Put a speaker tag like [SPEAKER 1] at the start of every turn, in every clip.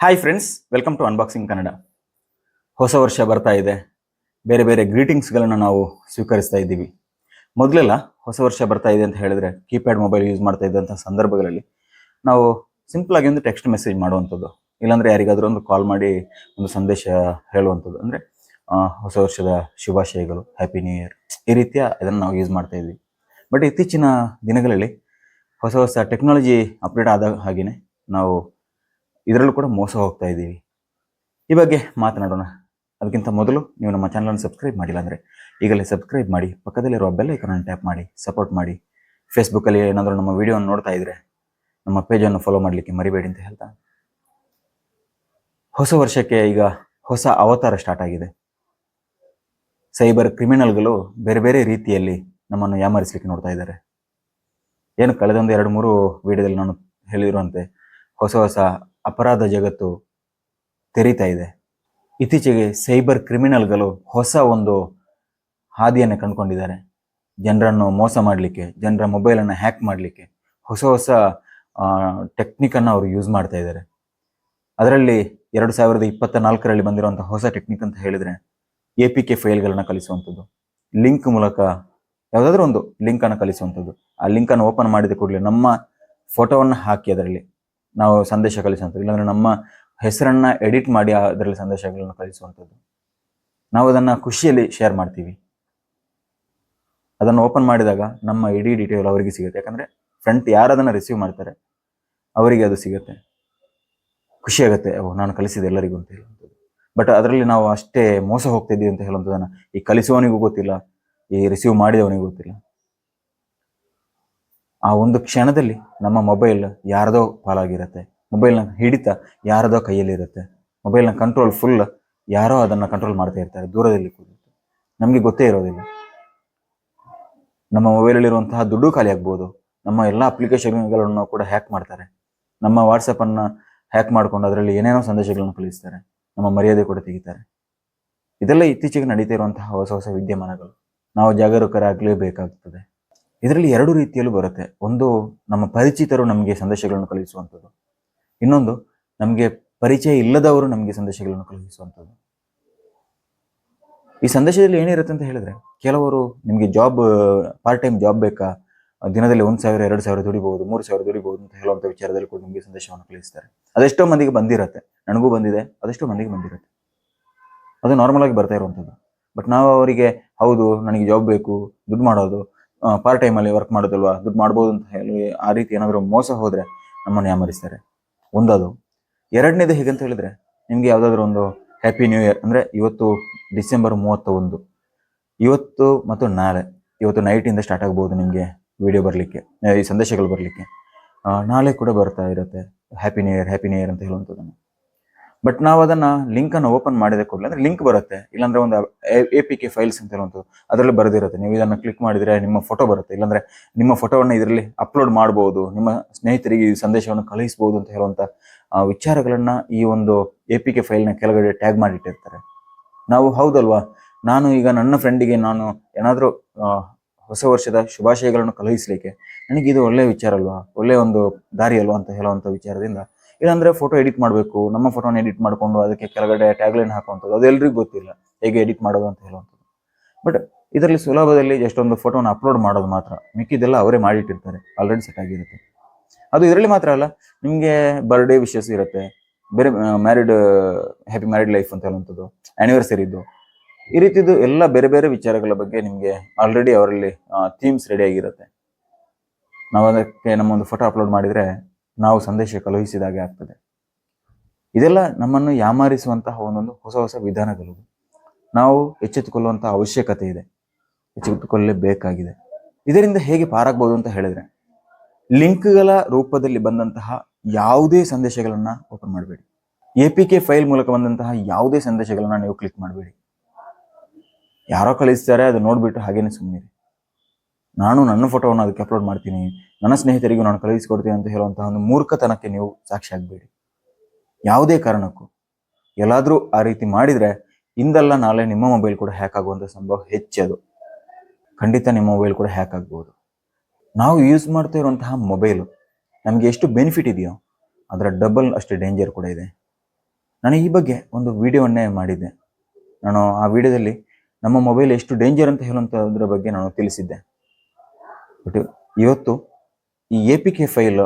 [SPEAKER 1] Hi friends welcome to unboxing Kannada ಹೊಸ ವರ್ಷ ಬರ್ತಾ ಇದೆ. ಬೇರೆ ಬೇರೆ ಗ್ರೀಟಿಂಗ್ಸ್ಗಳನ್ನು ನಾವು ಸ್ವೀಕರಿಸ್ತಾ ಇದ್ದೀವಿ. ಮೊದಲೆಲ್ಲ ಹೊಸ ವರ್ಷ ಬರ್ತಾ ಇದೆ ಅಂತ ಹೇಳಿದ್ರೆ ಕೀಪ್ಯಾಡ್ ಮೊಬೈಲ್ ಯೂಸ್ ಮಾಡ್ತಾ ಇದ್ದಂಥ ಸಂದರ್ಭಗಳಲ್ಲಿ ನಾವು ಸಿಂಪಲ್ ಆಗಿ ಒಂದು ಟೆಕ್ಸ್ಟ್ ಮೆಸೇಜ್ ಮಾಡುವಂಥದ್ದು. ಇಲ್ಲಾಂದ್ರೆ ಯಾರಿಗಾದ್ರೂ ಒಂದು ಕಾಲ್ ಮಾಡಿ ಒಂದು ಸಂದೇಶ ಹೇಳುವಂಥದ್ದು. ಅಂದ್ರೆ ಹೊಸ ವರ್ಷದ ಶುಭಾಶಯಗಳು ಹ್ಯಾಪಿ ನ್ಯೂ ಇಯರ್ ಈ ರೀತಿಯ ಇದನ್ನು ನಾವು ಯೂಸ್ ಮಾಡ್ತಾ ಇದ್ವಿ. ಬಟ್ ಇತ್ತೀಚಿನ ದಿನಗಳಲ್ಲಿ ಹೊಸ ಹೊಸ ಟೆಕ್ನಾಲಜಿ ಅಪ್ಡೇಟ್ ಆದ ಹಾಗೆಯೇ ನಾವು ಇದರಲ್ಲೂ ಕೂಡ ಮೋಸ ಹೋಗ್ತಾ ಇದ್ದೀವಿ. ಈ ಬಗ್ಗೆ ಮಾತನಾಡೋಣ. ಅದಕ್ಕಿಂತ ಮೊದಲು ನೀವು ನಮ್ಮ ಚಾನಲನ್ನು ಸಬ್ಸ್ಕ್ರೈಬ್ ಮಾಡಿಲ್ಲ ಅಂದರೆ ಈಗಲೇ ಸಬ್ಸ್ಕ್ರೈಬ್ ಮಾಡಿ, ಪಕ್ಕದಲ್ಲಿರುವ ಬೆಲ್ ಐಕನನ್ನು ಟ್ಯಾಪ್ ಮಾಡಿ ಸಪೋರ್ಟ್ ಮಾಡಿ. ಫೇಸ್ಬುಕ್ಕಲ್ಲಿ ಏನಾದರೂ ನಮ್ಮ ವಿಡಿಯೋವನ್ನು ನೋಡ್ತಾ ಇದ್ರೆ ನಮ್ಮ ಪೇಜನ್ನು ಫಾಲೋ ಮಾಡಲಿಕ್ಕೆ ಮರಿಬೇಡಿ ಅಂತ ಹೇಳ್ತಾ. ಹೊಸ ವರ್ಷಕ್ಕೆ ಈಗ ಹೊಸ ಅವತಾರ ಸ್ಟಾರ್ಟ್ ಆಗಿದೆ. ಸೈಬರ್ ಕ್ರಿಮಿನಲ್ಗಳು ಬೇರೆ ಬೇರೆ ರೀತಿಯಲ್ಲಿ ನಮ್ಮನ್ನು ಯಾಮರಿಸಲಿಕ್ಕೆ ನೋಡ್ತಾ ಇದ್ದಾರೆ. ಏನು ಕಳೆದೊಂದು ಎರಡು ಮೂರು ವಿಡಿಯೋದಲ್ಲಿ ನಾನು ಹೇಳಿರುವಂತೆ ಹೊಸ ಹೊಸ ಅಪರಾಧ ಜಗತ್ತು ತೆರೀತಾ ಇದೆ. ಇತ್ತೀಚೆಗೆ ಸೈಬರ್ ಕ್ರಿಮಿನಲ್ಗಳು ಹೊಸ ಒಂದು ಹಾದಿಯನ್ನು ಕಂಡುಕೊಂಡಿದ್ದಾರೆ. ಜನರನ್ನು ಮೋಸ ಮಾಡಲಿಕ್ಕೆ, ಜನರ ಮೊಬೈಲನ್ನು ಹ್ಯಾಕ್ ಮಾಡಲಿಕ್ಕೆ ಹೊಸ ಹೊಸ ಟೆಕ್ನಿಕನ್ನು ಅವರು ಯೂಸ್ ಮಾಡ್ತಾ ಇದ್ದಾರೆ. ಅದರಲ್ಲಿ ಎರಡು ಸಾವಿರದ ಇಪ್ಪತ್ತ ನಾಲ್ಕರಲ್ಲಿ ಬಂದಿರುವಂಥ ಹೊಸ ಟೆಕ್ನಿಕ್ ಅಂತ ಹೇಳಿದರೆ ಎ ಪಿ ಕೆ ಫೈಲ್ಗಳನ್ನು ಕಲಿಸುವಂಥದ್ದು. ಲಿಂಕ್ ಮೂಲಕ ಯಾವುದಾದ್ರೂ ಒಂದು ಲಿಂಕನ್ನು ಕಲಿಸುವಂಥದ್ದು. ಆ ಲಿಂಕನ್ನು ಓಪನ್ ಮಾಡಿದ ಕೂಡಲೇ ನಮ್ಮ ಫೋಟೋವನ್ನು ಹಾಕಿ ಅದರಲ್ಲಿ. ನಾವು ಸಂದೇಶ ಕಳಿಸುವಂಥದ್ದು ಇಲ್ಲಾಂದ್ರೆ ನಮ್ಮ ಹೆಸರನ್ನ ಎಡಿಟ್ ಮಾಡಿ ಅದರಲ್ಲಿ ಸಂದೇಶಗಳನ್ನು ಕಳಿಸುವಂಥದ್ದು. ನಾವು ಅದನ್ನು ಖುಷಿಯಲ್ಲಿ ಶೇರ್ ಮಾಡ್ತೀವಿ. ಅದನ್ನು ಓಪನ್ ಮಾಡಿದಾಗ ನಮ್ಮ ಇಡೀ ಡೀಟೇಲ್ ಅವರಿಗೆ ಸಿಗುತ್ತೆ. ಯಾಕಂದ್ರೆ ಫ್ರೆಂಡ್ ಯಾರು ಅದನ್ನು ರಿಸೀವ್ ಮಾಡ್ತಾರೆ, ಅವರಿಗೆ ಅದು ಸಿಗುತ್ತೆ. ಖುಷಿ ಆಗುತ್ತೆ, ಓ, ನಾನು ಕಲಿಸಿದೆ ಎಲ್ಲರಿಗೂ ಅಂತ ಹೇಳುವಂಥದ್ದು. ಬಟ್ ಅದರಲ್ಲಿ ನಾವು ಅಷ್ಟೇ ಮೋಸ ಹೋಗ್ತಿದ್ದೀವಿ ಅಂತ ಹೇಳುವಂಥದ್ದನ್ನು ಈ ಕಲಿಸುವವನಿಗೂ ಗೊತ್ತಿಲ್ಲ, ಈ ರಿಸೀವ್ ಮಾಡಿದವನಿಗೂ ಗೊತ್ತಿಲ್ಲ. ಆ ಒಂದು ಕ್ಷಣದಲ್ಲಿ ನಮ್ಮ ಮೊಬೈಲ್ ಯಾರದೋ ಪಾಲಾಗಿರುತ್ತೆ. ಮೊಬೈಲ್ನ ಹಿಡಿತ ಯಾರದೋ ಕೈಯಲ್ಲಿರುತ್ತೆ. ಮೊಬೈಲ್ನ ಕಂಟ್ರೋಲ್ ಫುಲ್ ಯಾರೋ ಅದನ್ನು ಕಂಟ್ರೋಲ್ ಮಾಡ್ತಾ ಇರ್ತಾರೆ, ದೂರದಲ್ಲಿ ಕೂತು. ನಮಗೆ ಗೊತ್ತೇ ಇರೋದಿಲ್ಲ. ನಮ್ಮ ಮೊಬೈಲಲ್ಲಿರುವಂತಹ ದುಡ್ಡು ಖಾಲಿ ಆಗ್ಬೋದು. ನಮ್ಮ ಎಲ್ಲ ಅಪ್ಲಿಕೇಶನ್ಗಳನ್ನು ಕೂಡ ಹ್ಯಾಕ್ ಮಾಡ್ತಾರೆ. ನಮ್ಮ ವಾಟ್ಸಪ್ಪನ್ನು ಹ್ಯಾಕ್ ಮಾಡಿಕೊಂಡು ಅದರಲ್ಲಿ ಏನೇನೋ ಸಂದೇಶಗಳನ್ನು ಕಳಿಸ್ತಾರೆ. ನಮ್ಮ ಮರ್ಯಾದೆ ಕೂಡ ತೆಗಿತಾರೆ. ಇದೆಲ್ಲ ಇತ್ತೀಚೆಗೆ ನಡೀತಾ ಇರುವಂತಹ ಹೊಸ ಹೊಸ ವಿದ್ಯಮಾನಗಳು. ನಾವು ಜಾಗರೂಕರಾಗಲೇಬೇಕಾಗ್ತದೆ. ಇದರಲ್ಲಿ ಎರಡು ರೀತಿಯಲ್ಲೂ ಬರುತ್ತೆ. ಒಂದು ನಮ್ಮ ಪರಿಚಿತರು ನಮಗೆ ಸಂದೇಶಗಳನ್ನು ಕಳುಹಿಸುವಂಥದ್ದು. ಇನ್ನೊಂದು, ನಮಗೆ ಪರಿಚಯ ಇಲ್ಲದವರು ನಮಗೆ ಸಂದೇಶಗಳನ್ನು ಕಳುಹಿಸುವಂಥದ್ದು. ಈ ಸಂದೇಶದಲ್ಲಿ ಏನಿರುತ್ತೆ ಅಂತ ಹೇಳಿದ್ರೆ, ಕೆಲವರು ನಿಮಗೆ ಜಾಬ್ ಪಾರ್ಟ್ ಟೈಮ್ ಜಾಬ್ ಬೇಕಾ? ದಿನದಲ್ಲಿ ಒಂದು ಸಾವಿರ, ಎರಡು ಸಾವಿರ ದುಡಿಬಹುದು, ಮೂರು ಸಾವಿರ ದುಡಿಬಹುದು ಅಂತ ಹೇಳುವಂಥ ವಿಚಾರದಲ್ಲಿ ಕೂಡ ನಿಮಗೆ ಸಂದೇಶವನ್ನು ಕಳಿಸ್ತಾರೆ ಅದೆಷ್ಟೋ ಮಂದಿಗೆ ಬಂದಿರತ್ತೆ. ನನಗೂ ಬಂದಿದೆ, ಅದೆಷ್ಟೋ ಮಂದಿಗೆ ಬಂದಿರುತ್ತೆ. ಅದು ನಾರ್ಮಲ್ ಆಗಿ ಬರ್ತಾ ಇರುವಂಥದ್ದು. ಬಟ್ ನಾವು ಅವರಿಗೆ, ಹೌದು, ನನಗೆ ಜಾಬ್ ಬೇಕು, ದುಡ್ಡು ಮಾಡೋದು ಪಾರ್ಟ್ ಟೈಮಲ್ಲಿ ವರ್ಕ್ ಮಾಡೋದಲ್ವಾ? ದುಡ್ಡು ಮಾಡ್ಬೋದು ಅಂತ ಹೇಳಿ ಆ ರೀತಿ ಏನಾದರೂ ಮೋಸ ಹೋದರೆ ನಮ್ಮನ್ನು ಯಾಮರಿಸ್ತಾರೆ ಒಂದದು, ಎರಡನೇದು ಹೇಗಂತ ಹೇಳಿದ್ರೆ, ನಿಮಗೆ ಯಾವುದಾದ್ರೂ ಒಂದು ಹ್ಯಾಪಿ ನ್ಯೂ ಇಯರ್ ಅಂದರೆ ಇವತ್ತು ಡಿಸೆಂಬರ್ ಮೂವತ್ತ ಒಂದು. ಇವತ್ತು ಮತ್ತು ನಾಳೆ. ಇವತ್ತು ನೈಟಿಂದ ಸ್ಟಾರ್ಟ್ ಆಗ್ಬೋದು ನಿಮಗೆ ವಿಡಿಯೋ ಬರಲಿಕ್ಕೆ, ಈ ಸಂದೇಶಗಳು ಬರಲಿಕ್ಕೆ. ನಾಳೆ ಕೂಡ ಬರ್ತಾ ಇರುತ್ತೆ. Happy new year happy new year ಅಂತ ಹೇಳುವಂಥದ್ದನ್ನು. ಬಟ್ ನಾವು ಅದನ್ನ ಲಿಂಕ್ ಅನ್ನು ಓಪನ್ ಮಾಡಿದ ಕೂಡಲೇ ಅಂದ್ರೆ ಲಿಂಕ್ ಬರುತ್ತೆ. ಇಲ್ಲಾಂದ್ರೆ ಒಂದು ಎ ಪಿ ಕೆ ಫೈಲ್ಸ್ ಅಂತ ಹೇಳುವಂಥದ್ದು ಅದರಲ್ಲಿ ಬರೆದಿರುತ್ತೆ. ನೀವು ಇದನ್ನು ಕ್ಲಿಕ್ ಮಾಡಿದರೆ ನಿಮ್ಮ ಫೋಟೋ ಬರುತ್ತೆ. ಇಲ್ಲಾಂದ್ರೆ ನಿಮ್ಮ ಫೋಟೋವನ್ನು ಇದರಲ್ಲಿ ಅಪ್ಲೋಡ್ ಮಾಡಬಹುದು ನಿಮ್ಮ ಸ್ನೇಹಿತರಿಗೆ ಈ ಸಂದೇಶವನ್ನು ಕಳುಹಿಸಬಹುದು ಅಂತ ಹೇಳುವಂಥ ವಿಚಾರಗಳನ್ನ ಈ ಒಂದು ಎ ಪಿ ಕೆ ಫೈಲ್ನ ಕೆಳಗಡೆ ಟ್ಯಾಗ್ ಮಾಡಿಟ್ಟಿರ್ತಾರೆ. ನಾವು ಹೌದಲ್ವಾ? ನಾನು ಈಗ ನನ್ನ ಫ್ರೆಂಡಿಗೆ ನಾನು ಏನಾದರೂ ಹೊಸ ವರ್ಷದ ಶುಭಾಶಯಗಳನ್ನು ಕಳುಹಿಸಲಿಕ್ಕೆ ನನಗೆ ಇದು ಒಳ್ಳೆಯ ವಿಚಾರ ಅಲ್ವಾ ಒಳ್ಳೆಯ ಒಂದು ದಾರಿ ಅಲ್ವಾ ಅಂತ ಹೇಳುವಂಥ ವಿಚಾರದಿಂದ ಇಲ್ಲಾಂದ್ರೆ ಫೋಟೋ ಎಡಿಟ್ ಮಾಡಬೇಕು, ನಮ್ಮ ಫೋಟೋನ ಎಡಿಟ್ ಮಾಡಿಕೊಂಡು ಅದಕ್ಕೆ ಕೆಳಗಡೆ ಟ್ಯಾಗ್ಲೈನ್ ಹಾಕುವಂಥದ್ದು, ಅದು ಎಲ್ರಿಗೂ ಗೊತ್ತಿಲ್ಲ, ಹೇಗೆ ಎಡಿಟ್ ಮಾಡೋದು ಅಂತ ಹೇಳುವಂಥದ್ದು. ಬಟ್ ಇದರಲ್ಲಿ ಸುಲಭದಲ್ಲಿ ಜಸ್ಟ್ ಒಂದು ಫೋಟೋನ ಅಪ್ಲೋಡ್ ಮಾಡೋದು ಮಾತ್ರ ಮಿಕ್ಕಿದೆಲ್ಲ ಅವರೇ ಮಾಡಿಟ್ಟಿರ್ತಾರೆ ಆಲ್ರೆಡಿ ಸೆಟ್ ಆಗಿರುತ್ತೆ. ಅದು ಇದರಲ್ಲಿ ಮಾತ್ರ ಅಲ್ಲ, ನಿಮಗೆ ಬರ್ಡೇ ವಿಶಸ್ ಇರುತ್ತೆ, ಬೇರೆ ಮ್ಯಾರಿಡ್ ಹ್ಯಾಪಿ ಮ್ಯಾರಿಡ್ ಲೈಫ್ ಅಂತ ಹೇಳುವಂಥದ್ದು ಆ್ಯನಿವರ್ಸರಿದ್ದು ಈ ರೀತಿದು ಎಲ್ಲ ಬೇರೆ ಬೇರೆ ವಿಚಾರಗಳ ಬಗ್ಗೆ ನಿಮಗೆ ಆಲ್ರೆಡಿ ಅವರಲ್ಲಿ ಥೀಮ್ಸ್ ರೆಡಿ ಆಗಿರುತ್ತೆ. ನಾವು ಅದಕ್ಕೆ ನಮ್ಮ ಒಂದು ಫೋಟೋ ಅಪ್ಲೋಡ್ ಮಾಡಿದರೆ ನಾವು ಸಂದೇಶ ಕಳುಹಿಸಿದಾಗೆ ಆಗ್ತದೆ. ಇದೆಲ್ಲ ನಮ್ಮನ್ನು ಯಾಮಾರಿಸುವಂತಹ ಒಂದೊಂದು ಹೊಸ ಹೊಸ ವಿಧಾನಗಳು. ನಾವು ಎಚ್ಚೆತ್ತುಕೊಳ್ಳುವಂತಹ ಅವಶ್ಯಕತೆ ಇದೆ. ಎಚ್ಚೆತ್ತುಕೊಳ್ಳಲೇಬೇಕಾಗಿದೆ. ಇದರಿಂದ ಹೇಗೆ ಪಾರಾಗ್ಬೋದು ಅಂತ ಹೇಳಿದ್ರೆ, ಲಿಂಕ್ಗಳ ರೂಪದಲ್ಲಿ ಬಂದಂತಹ ಯಾವುದೇ ಸಂದೇಶಗಳನ್ನ ಓಪನ್ ಮಾಡಬೇಡಿ. ಎ ಪಿ ಕೆ ಫೈಲ್ ಮೂಲಕ ಬಂದಂತಹ ಯಾವುದೇ ಸಂದೇಶಗಳನ್ನ ನೀವು ಕ್ಲಿಕ್ ಮಾಡಬೇಡಿ. ಯಾರೋ ಕಳಿಸ್ತಾರೆ ಅದು ನೋಡ್ಬಿಟ್ಟು ಹಾಗೇನೆ ಸುಮ್ಮನಿರಿ ನಾನು ನನ್ನ ಫೋಟೋವನ್ನು ಅದಕ್ಕೆ ಅಪ್ಲೋಡ್ ಮಾಡ್ತೀನಿ. ನನ್ನ ಸ್ನೇಹಿತರಿಗೂ ನಾನು ಕಳುಹಿಸಿಕೊಡ್ತೀನಿ ಅಂತ ಹೇಳುವಂತಹ ಒಂದು ಮೂರ್ಖತನಕ್ಕೆ ನೀವು ಸಾಕ್ಷಿ ಆಗಬೇಡಿ. ಯಾವುದೇ ಕಾರಣಕ್ಕೂ. ಎಲ್ಲಾದರೂ ಆ ರೀತಿ ಮಾಡಿದರೆ ಇಂದಲ್ಲ ನಾಳೆ ನಿಮ್ಮ ಮೊಬೈಲ್ ಕೂಡ ಹ್ಯಾಕ್ ಆಗುವಂಥ ಸಂಭವ ಹೆಚ್ಚದು. ಖಂಡಿತ ನಿಮ್ಮ ಮೊಬೈಲ್ ಕೂಡ ಹ್ಯಾಕ್ ಆಗ್ಬೋದು. ನಾವು ಯೂಸ್ ಮಾಡ್ತಾ ಇರುವಂತಹ ಮೊಬೈಲು ನಮಗೆ ಎಷ್ಟು ಬೆನಿಫಿಟ್ ಇದೆಯೋ ಅದರ ಡಬಲ್ ಅಷ್ಟು ಡೇಂಜರ್ ಕೂಡ ಇದೆ. ನಾನು ಈ ಬಗ್ಗೆ ಒಂದು ವಿಡಿಯೋವನ್ನೇ ಮಾಡಿದ್ದೆ. ನಾನು ಆ ವಿಡಿಯೋದಲ್ಲಿ ನಮ್ಮ ಮೊಬೈಲ್ ಎಷ್ಟು ಡೇಂಜರ್ ಅಂತ ಹೇಳುವಂಥದ್ರ ಬಗ್ಗೆ ನಾನು ತಿಳಿಸಿದ್ದೆ. ಬಟ್ ಇವತ್ತು ಈ ಎ ಪಿ ಕೆ ಫೈಲ್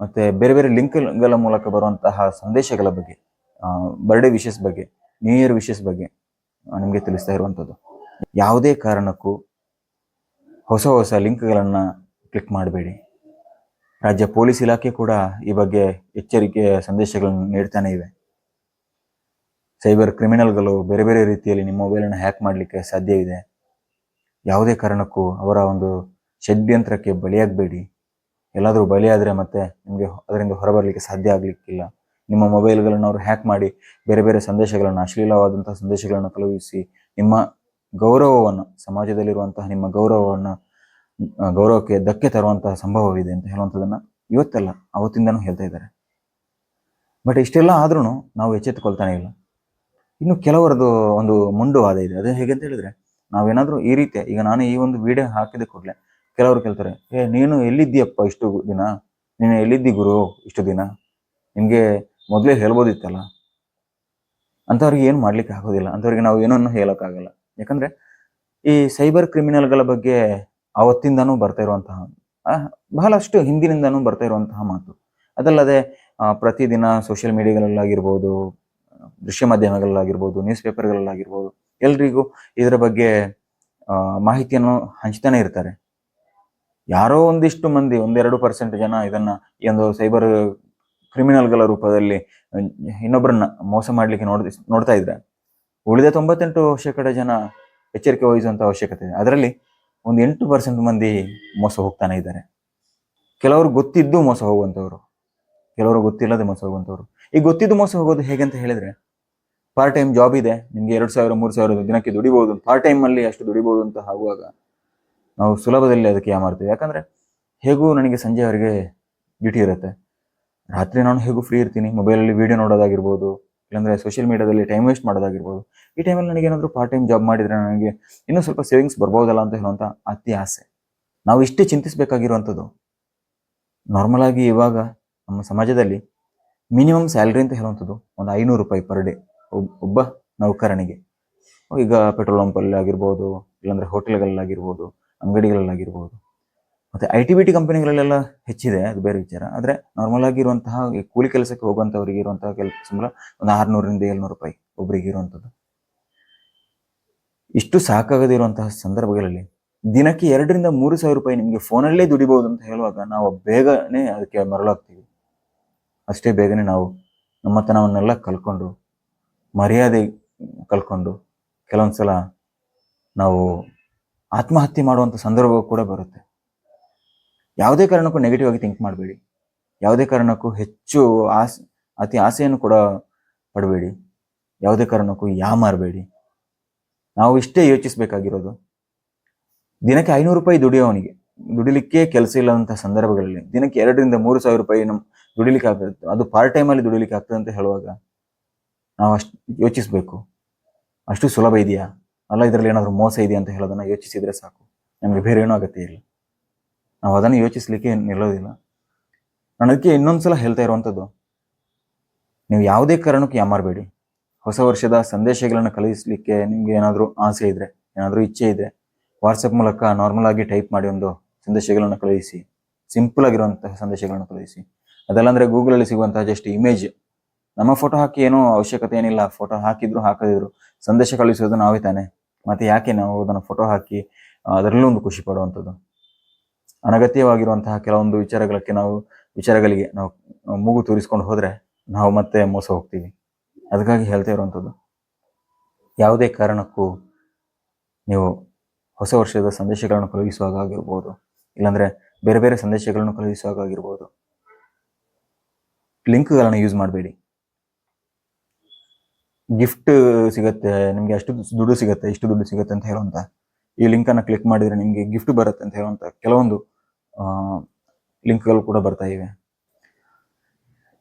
[SPEAKER 1] ಮತ್ತು ಬೇರೆ ಬೇರೆ ಲಿಂಕ್ಗಳ ಮೂಲಕ ಬರುವಂತಹ ಸಂದೇಶಗಳ ಬಗ್ಗೆ ಬರ್ಡೇ ವಿಶಸ್ ಬಗ್ಗೆ ನ್ಯೂ ಇಯರ್ ವಿಶಸ್ ಬಗ್ಗೆ ನಿಮಗೆ ತಿಳಿಸ್ತಾ ಇರುವಂಥದ್ದು. ಯಾವುದೇ ಕಾರಣಕ್ಕೂ ಹೊಸ ಹೊಸ ಲಿಂಕ್ಗಳನ್ನು ಕ್ಲಿಕ್ ಮಾಡಬೇಡಿ. ರಾಜ್ಯ ಪೊಲೀಸ್ ಇಲಾಖೆ ಕೂಡ ಈ ಬಗ್ಗೆ ಎಚ್ಚರಿಕೆಯ ಸಂದೇಶಗಳನ್ನು ನೀಡ್ತಾನೆ ಇವೆ ಸೈಬರ್ ಕ್ರಿಮಿನಲ್ಗಳು ಬೇರೆ ಬೇರೆ ರೀತಿಯಲ್ಲಿ ನಿಮ್ಮ ಮೊಬೈಲನ್ನು ಹ್ಯಾಕ್ ಮಾಡಲಿಕ್ಕೆ ಸಾಧ್ಯ ಇದೆ. ಯಾವುದೇ ಕಾರಣಕ್ಕೂ ಅವರ ಒಂದು ಷಡ್ಯಂತ್ರಕ್ಕೆ ಬಲಿಯಾಗಬೇಡಿ. ಎಲ್ಲಾದರೂ ಬಲಿಯಾದರೆ ಮತ್ತೆ ನಿಮಗೆ ಅದರಿಂದ ಹೊರಬರಲಿಕ್ಕೆ ಸಾಧ್ಯ ಆಗಲಿಕ್ಕಿಲ್ಲ. ನಿಮ್ಮ ಮೊಬೈಲ್ಗಳನ್ನು ಅವರು ಹ್ಯಾಕ್ ಮಾಡಿ ಬೇರೆ ಬೇರೆ ಸಂದೇಶಗಳನ್ನು, ಅಶ್ಲೀಲವಾದಂಥ ಸಂದೇಶಗಳನ್ನು ಕಳುಹಿಸಿ ನಿಮ್ಮ ಗೌರವವನ್ನು, ಸಮಾಜದಲ್ಲಿರುವಂತಹ ನಿಮ್ಮ ಗೌರವವನ್ನು ಗೌರವಕ್ಕೆ ಧಕ್ಕೆ ತರುವಂತಹ ಸಂಭವವಿದೆ ಅಂತ ಹೇಳುವಂಥದ್ದನ್ನು ಇವತ್ತಲ್ಲ, ಅವತ್ತಿಂದನೂ ಹೇಳ್ತಾ ಇದ್ದಾರೆ. ಬಟ್ ಇಷ್ಟೆಲ್ಲ ಆದ್ರೂ ನಾವು ಎಚ್ಚೆತ್ತುಕೊಳ್ತಾನೆ ಇಲ್ಲ. ಇನ್ನು ಕೆಲವರದು ಒಂದು ಮುಂಡು ವಾದ ಇದೆ. ಅದು ಹೇಗೆ ಅಂತ ಹೇಳಿದ್ರೆ ನಾವೇನಾದರೂ ಈ ರೀತಿಯ, ಈಗ ನಾನು ಈ ಒಂದು ವಿಡಿಯೋ ಹಾಕಿದ ಕೂಡಲೇ ಕೆಲವರು ಕೇಳ್ತಾರೆ, ಏ, ನೀನು ಎಲ್ಲಿದ್ದೀಯಪ್ಪ ಇಷ್ಟು ದಿನ? ನೀನು ಎಲ್ಲಿದ್ದಿ ಗುರು ಇಷ್ಟು ದಿನ? ನಿಮಗೆ ಮೊದಲೇ ಹೇಳ್ಬೋದಿತ್ತಲ್ಲ? ಅಂಥವ್ರಿಗೆ ಏನು ಮಾಡ್ಲಿಕ್ಕೆ ಆಗೋದಿಲ್ಲ. ಅಂಥವ್ರಿಗೆ ನಾವು ಏನನ್ನು ಹೇಳೋಕ್ಕಾಗಲ್ಲ. ಯಾಕಂದ್ರೆ ಈ ಸೈಬರ್ ಕ್ರಿಮಿನಲ್ಗಳ ಬಗ್ಗೆ ಅವತ್ತಿಂದನೂ ಬರ್ತಾ ಇರುವಂತಹ ಬಹಳಷ್ಟು ಹಿಂದಿನಿಂದನೂ ಬರ್ತಾ ಇರುವಂತಹ ಮಾತು. ಅದಲ್ಲದೆ ಪ್ರತಿದಿನ ಸೋಷಿಯಲ್ ಮೀಡಿಯಾಗಳಲ್ಲಾಗಿರ್ಬೋದು, ದೃಶ್ಯ ಮಾಧ್ಯಮಗಳಲ್ಲಾಗಿರ್ಬೋದು, ನ್ಯೂಸ್ ಪೇಪರ್ಗಳಲ್ಲಾಗಿರ್ಬೋದು, ಎಲ್ರಿಗೂ ಇದರ ಬಗ್ಗೆ ಮಾಹಿತಿಯನ್ನು ಹಂಚ್ತಾನೆ ಇರ್ತಾರೆ. ಯಾರೋ ಒಂದಿಷ್ಟು ಮಂದಿ, ಒಂದೆರಡು ಪರ್ಸೆಂಟ್ ಜನ ಇದನ್ನ ಒಂದು ಸೈಬರ್ ಕ್ರಿಮಿನಲ್ಗಳ ರೂಪದಲ್ಲಿ ಇನ್ನೊಬ್ಬರನ್ನ ಮೋಸ ಮಾಡ್ಲಿಕ್ಕೆ ನೋಡ್ ನೋಡ್ತಾ ಇದ್ರೆ, ಉಳಿದ ತೊಂಬತ್ತೆಂಟು ಶೇಕಡ ಜನ ಎಚ್ಚರಿಕೆ ವಹಿಸುವಂತ ಅವಶ್ಯಕತೆ ಇದೆ. ಅದರಲ್ಲಿ ಒಂದು ಎಂಟು ಪರ್ಸೆಂಟ್ ಮಂದಿ ಮೋಸ ಹೋಗ್ತಾನೆ ಇದ್ದಾರೆ. ಕೆಲವರು ಗೊತ್ತಿದ್ದು ಮೋಸ ಹೋಗುವಂಥವ್ರು. ಕೆಲವರು ಗೊತ್ತಿಲ್ಲದೆ ಮೋಸ ಹೋಗುವಂಥವ್ರು. ಈ ಗೊತ್ತಿದ್ದು ಮೋಸ ಹೋಗೋದು ಹೇಗೆ ಅಂತ ಹೇಳಿದ್ರೆ ಪಾರ್ಟ್ ಟೈಮ್ ಜಾಬ್ ಇದೆ, ನಿಮಗೆ ಎರಡು ಸಾವಿರ, ಮೂರು ಸಾವಿರ ದಿನಕ್ಕೆ ದುಡಿಬಹುದು ಪಾರ್ಟ್ ಟೈಮ್ ಅಲ್ಲಿ ಅಷ್ಟು ದುಡಿಬಹುದು ಅಂತ ಆಗುವಾಗ ನಾವು ಸುಲಭದಲ್ಲಿ ಅದಕ್ಕೆ ಯಾಮಾರ್ತೀವಿ ಯಾಕಂದ್ರೆ ಹೇಗೂ ನನಗೆ ಸಂಜೆವರೆಗೆ ಡ್ಯೂಟಿ ಇರುತ್ತೆ. ರಾತ್ರಿ ನಾನು ಹೇಗೂ ಫ್ರೀ ಇರ್ತೀನಿ. ಮೊಬೈಲಲ್ಲಿ ವಿಡಿಯೋ ನೋಡೋದಾಗಿರ್ಬೋದು, ಇಲ್ಲಾಂದರೆ ಸೋಷಿಯಲ್ ಮೀಡಿಯಾದಲ್ಲಿ ಟೈಮ್ ವೇಸ್ಟ್ ಮಾಡೋದಾಗಿರ್ಬೋದು. ಈ ಟೈಮಲ್ಲಿ ನನಗೆ ಏನಾದರೂ ಪಾರ್ಟ್ ಟೈಮ್ ಜಾಬ್ ಮಾಡಿದ್ರೆ ನನಗೆ ಇನ್ನೂ ಸ್ವಲ್ಪ ಸೇವಿಂಗ್ಸ್ ಬರ್ಬೋದಲ್ಲ ಅಂತ ಹೇಳುವಂಥ ಅತಿ ಆಸೆ. ನಾವು ಇಷ್ಟೇ ಚಿಂತಿಸಬೇಕಾಗಿರುವಂಥದ್ದು. ನಾರ್ಮಲ್ ಆಗಿ ಇವಾಗ ನಮ್ಮ ಸಮಾಜದಲ್ಲಿ ಮಿನಿಮಮ್ ಸ್ಯಾಲ್ರಿ ಅಂತ ಹೇಳುವಂಥದ್ದು ಒಂದು ಐನೂರು ರೂಪಾಯಿ ಪರ್ ಡೇ ಒಬ್ಬ ನೌಕರನಿಗೆ. ಈಗ ಪೆಟ್ರೋಲ್ ಪಂಪಲ್ಲಿ ಆಗಿರ್ಬೋದು, ಇಲ್ಲಾಂದ್ರೆ ಹೋಟೆಲ್ಗಳಲ್ಲಾಗಿರ್ಬೋದು ಅಂಗಡಿಗಳಲ್ಲಾಗಿರ್ಬೋದು. ಮತ್ತು ಐ ಟಿ ಬಿ ಟಿ ಕಂಪನಿಗಳಲ್ಲೆಲ್ಲ ಹೆಚ್ಚಿದೆ, ಅದು ಬೇರೆ ವಿಚಾರ. ಆದರೆ ನಾರ್ಮಲ್ ಆಗಿರುವಂತಹ ಕೂಲಿ ಕೆಲಸಕ್ಕೆ ಹೋಗುವಂಥವ್ರಿಗೆ ಇರುವಂತಹ ಕೆಲಸ ಸಂಬಳ ಒಂದು ಆರುನೂರರಿಂದ ಏಳ್ನೂರು ರೂಪಾಯಿ ಒಬ್ಬರಿಗೆ ಇರುವಂಥದ್ದು. ಇಷ್ಟು ಸಾಕಾಗದಿರುವಂತಹ ಸಂದರ್ಭಗಳಲ್ಲಿ ದಿನಕ್ಕೆ ಎರಡರಿಂದ ಮೂರು ಸಾವಿರ ರೂಪಾಯಿ ನಿಮಗೆ ಫೋನಲ್ಲೇ ದುಡಿಬಹುದು ಅಂತ ಹೇಳುವಾಗ ನಾವು ಬೇಗನೆ ಅದಕ್ಕೆ ಮರಳಾಗ್ತೀವಿ. ಅಷ್ಟೇ ಬೇಗನೆ ನಾವು ನಮ್ಮತನವನ್ನೆಲ್ಲ ಕಲ್ಕೊಂಡು, ಮರ್ಯಾದೆ ಕಲ್ಕೊಂಡು ಕೆಲವೊಂದು ಸಲ ನಾವು ಆತ್ಮಹತ್ಯೆ ಮಾಡುವಂಥ ಸಂದರ್ಭ ಕೂಡ ಬರುತ್ತೆ. ಯಾವುದೇ ಕಾರಣಕ್ಕೂ ನೆಗೆಟಿವ್ ಆಗಿ ಥಿಂಕ್ ಮಾಡಬೇಡಿ. ಯಾವುದೇ ಕಾರಣಕ್ಕೂ ಹೆಚ್ಚು ಆಸ್, ಅತಿ ಆಸೆಯನ್ನು ಕೂಡ ಪಡಬೇಡಿ. ಯಾವುದೇ ಕಾರಣಕ್ಕೂ ಯಾ ಮಾರಬೇಡಿ. ನಾವು ಇಷ್ಟೇ ಯೋಚಿಸಬೇಕಾಗಿರೋದು. ದಿನಕ್ಕೆ ಐನೂರು ರೂಪಾಯಿ ದುಡಿಯೋವನಿಗೆ, ದುಡಿಲಿಕ್ಕೆ ಕೆಲಸ ಇಲ್ಲದಂಥ ಸಂದರ್ಭಗಳಲ್ಲಿ, ದಿನಕ್ಕೆ ಎರಡರಿಂದ ಮೂರು ಸಾವಿರ ರೂಪಾಯಿ ನಮ್ಮ ದುಡಿಲಿಕ್ಕೆ ಆಗ್ತದೆ ಅದು ಪಾರ್ಟ್ ಟೈಮಲ್ಲಿ ದುಡಿಲಿಕ್ಕೆ ಆಗ್ತದೆ ಅಂತ ಹೇಳುವಾಗ ನಾವು ಅಷ್ಟು ಯೋಚಿಸಬೇಕು. ಅಷ್ಟು ಸುಲಭ ಇದೆಯಾ? ಅಲ್ಲ, ಇದರಲ್ಲಿ ಏನಾದರೂ ಮೋಸ ಇದೆ ಅಂತ ಹೇಳೋದನ್ನ ಯೋಚಿಸಿದ್ರೆ ಸಾಕು. ನಮಗೆ ಬೇರೆ ಏನೂ ಅಗತ್ಯ ಇಲ್ಲ. ನಾವು ಅದನ್ನು ಯೋಚಿಸ್ಲಿಕ್ಕೆ ನಿಲ್ಲೋದಿಲ್ಲ. ನಾನು ಅದಕ್ಕೆ ಇನ್ನೊಂದ್ಸಲ ಹೇಳ್ತಾ ಇರುವಂಥದ್ದು ನೀವು ಯಾವುದೇ ಕಾರಣಕ್ಕೂ ಯಾಮಾರಬೇಡಿ. ಹೊಸ ವರ್ಷದ ಸಂದೇಶಗಳನ್ನು ಕಳುಹಿಸಲಿಕ್ಕೆ ನಿಮಗೆ ಏನಾದರೂ ಆಸೆ ಇದ್ರೆ, ಏನಾದರೂ ಇಚ್ಛೆ ಇದೆ ವಾಟ್ಸಪ್ ಮೂಲಕ ನಾರ್ಮಲ್ ಆಗಿ ಟೈಪ್ ಮಾಡಿ ಒಂದು ಸಂದೇಶಗಳನ್ನು ಕಳುಹಿಸಿ, ಸಿಂಪಲ್ ಆಗಿರುವಂತಹ ಸಂದೇಶಗಳನ್ನು ಕಳುಹಿಸಿ. ಅದಲ್ಲ ಅಂದರೆ ಗೂಗಲಲ್ಲಿ ಸಿಗುವಂತಹ ಜಸ್ಟ್ ಇಮೇಜ್ ನಮ್ಮ ಫೋಟೋ ಹಾಕಿ ಏನೋ ಅವಶ್ಯಕತೆ ಏನಿಲ್ಲ. ಫೋಟೋ ಹಾಕಿದ್ರು ಹಾಕದಿದ್ರು. ಸಂದೇಶ ಕಳುಹಿಸೋದು ನಾವೇ ತಾನೆ? ಮತ್ತೆ ಯಾಕೆ ನಾವು ಅದನ್ನು ಫೋಟೋ ಹಾಕಿ ಅದರಲ್ಲೂ ಒಂದು ಖುಷಿ ಪಡುವಂಥದ್ದು? ಅನಗತ್ಯವಾಗಿರುವಂತಹ ಕೆಲವೊಂದು ವಿಚಾರಗಳಕ್ಕೆ ನಾವು, ವಿಚಾರಗಳಿಗೆ ನಾವು ಮೂಗು ತೋರಿಸ್ಕೊಂಡು ಹೋದರೆ ನಾವು ಮತ್ತೆ ಮೋಸ ಹೋಗ್ತೀವಿ. ಅದಕ್ಕಾಗಿ ಹೇಳ್ತಾ ಇರುವಂಥದ್ದು. ಯಾವುದೇ ಕಾರಣಕ್ಕೂ ನೀವು ಹೊಸ ವರ್ಷದ ಸಂದೇಶಗಳನ್ನು ಕಳುಹಿಸುವಾಗ ಆಗಿರ್ಬೋದು, ಇಲ್ಲಾಂದರೆ ಬೇರೆ ಬೇರೆ ಸಂದೇಶಗಳನ್ನು ಕಳುಹಿಸುವಾಗ ಆಗಿರ್ಬೋದು, ಲಿಂಕ್ಗಳನ್ನು ಯೂಸ್ ಮಾಡಬೇಡಿ. ಗಿಫ್ಟ್ ಸಿಗತ್ತೆ, ನಿಮಗೆ ಅಷ್ಟು ದುಡ್ಡು ಸಿಗತ್ತೆ, ಇಷ್ಟು ದುಡ್ಡು ಸಿಗತ್ತೆ ಅಂತ ಹೇಳುವಂತ ಈ ಲಿಂಕ್ ಅನ್ನ ಕ್ಲಿಕ್ ಮಾಡಿದ್ರೆ ನಿಮಗೆ ಗಿಫ್ಟ್ ಬರುತ್ತೆ ಅಂತ ಹೇಳುವಂತ ಕೆಲವೊಂದು ಲಿಂಕ್ಗಳು ಕೂಡ ಬರ್ತಾ ಇವೆ.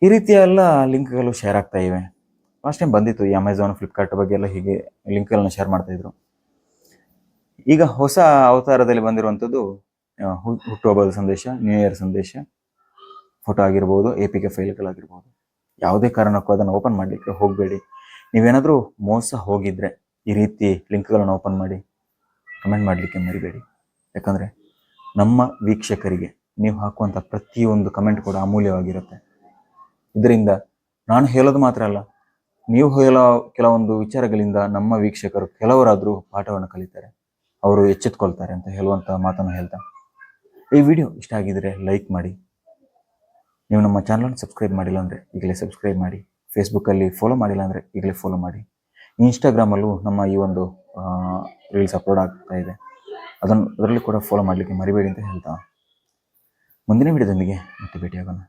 [SPEAKER 1] ಈ ರೀತಿಯ ಎಲ್ಲ ಲಿಂಕ್ಗಳು ಶೇರ್ ಆಗ್ತಾ ಇವೆ. ಫಸ್ಟ್ ಟೈಮ್ ಬಂದಿತ್ತು ಈ ಅಮೆಝಾನ್ ಫ್ಲಿಪ್ಕಾರ್ಟ್ ಬಗ್ಗೆ ಎಲ್ಲ ಹೀಗೆ ಲಿಂಕ್ಗಳನ್ನ ಶೇರ್ ಮಾಡ್ತಾ ಇದ್ರು. ಈಗ ಹೊಸ ಅವತಾರದಲ್ಲಿ ಬಂದಿರುವಂಥದ್ದು ಹುಟ್ಟುಹಬ್ಬದ ಸಂದೇಶ ನ್ಯೂ ಇಯರ್ ಸಂದೇಶ ಫೋಟೋ ಆಗಿರ್ಬೋದು ಎ ಪಿ ಕೆ ಫೈಲ್ಗಳಾಗಿರ್ಬೋದು ಯಾವುದೇ ಕಾರಣಕ್ಕೂ ಅದನ್ನು ಓಪನ್ ಮಾಡಲಿಕ್ಕೆ ಹೋಗಬೇಡಿ. ನೀವೇನಾದರೂ ಮೋಸ ಹೋಗಿದ್ರೆ ಈ ರೀತಿ ಲಿಂಕ್ಗಳನ್ನು ಓಪನ್ ಮಾಡಿ ಕಮೆಂಟ್ ಮಾಡಲಿಕ್ಕೆ ಮರಿಬೇಡಿ. ಯಾಕಂದರೆ ನಮ್ಮ ವೀಕ್ಷಕರಿಗೆ ನೀವು ಹಾಕುವಂಥ ಪ್ರತಿಯೊಂದು ಕಮೆಂಟ್ ಕೂಡ ಅಮೂಲ್ಯವಾಗಿರುತ್ತೆ. ಇದರಿಂದ ನಾನು ಹೇಳೋದು ಮಾತ್ರ ಅಲ್ಲ, ನೀವು ಹೇಳೋ ಕೆಲವೊಂದು ವಿಚಾರಗಳಿಂದ ನಮ್ಮ ವೀಕ್ಷಕರು ಕೆಲವರಾದರೂ ಪಾಠವನ್ನು ಕಲಿತಾರೆ, ಅವರು ಎಚ್ಚೆತ್ಕೊಳ್ತಾರೆ ಅಂತ ಹೇಳುವಂಥ ಮಾತನ್ನು ಹೇಳ್ತಾ. ಈ ವಿಡಿಯೋ ಇಷ್ಟ ಆಗಿದ್ರೆ ಲೈಕ್ ಮಾಡಿ. ನೀವು ನಮ್ಮ ಚಾನಲನ್ನು ಸಬ್ಸ್ಕ್ರೈಬ್ ಮಾಡಿಲ್ಲ ಅಂದರೆ ಈಗಲೇ ಸಬ್ಸ್ಕ್ರೈಬ್ ಮಾಡಿ. ಫೇಸ್ಬುಕ್ಕಲ್ಲಿ ಫಾಲೋ ಮಾಡಿಲ್ಲ ಅಂದರೆ ಈಗಲೇ ಫಾಲೋ ಮಾಡಿ. ಇನ್ಸ್ಟಾಗ್ರಾಮಲ್ಲೂ ನಮ್ಮ ಈ ಒಂದು ರೀಲ್ಸ್ ಅಪ್ಲೋಡ್ ಆಗ್ತಾ ಇದೆ. ಅದನ್ನು ಅದರಲ್ಲಿ ಕೂಡ ಫಾಲೋ ಮಾಡಲಿಕ್ಕೆ ಮರಿಬೇಡಿ ಅಂತ ಹೇಳ್ತಾ. ಮುಂದಿನ ವಿಡಿಯೋದೊಂದಿಗೆ ಮತ್ತೆ ಭೇಟಿಯಾಗೋಣ.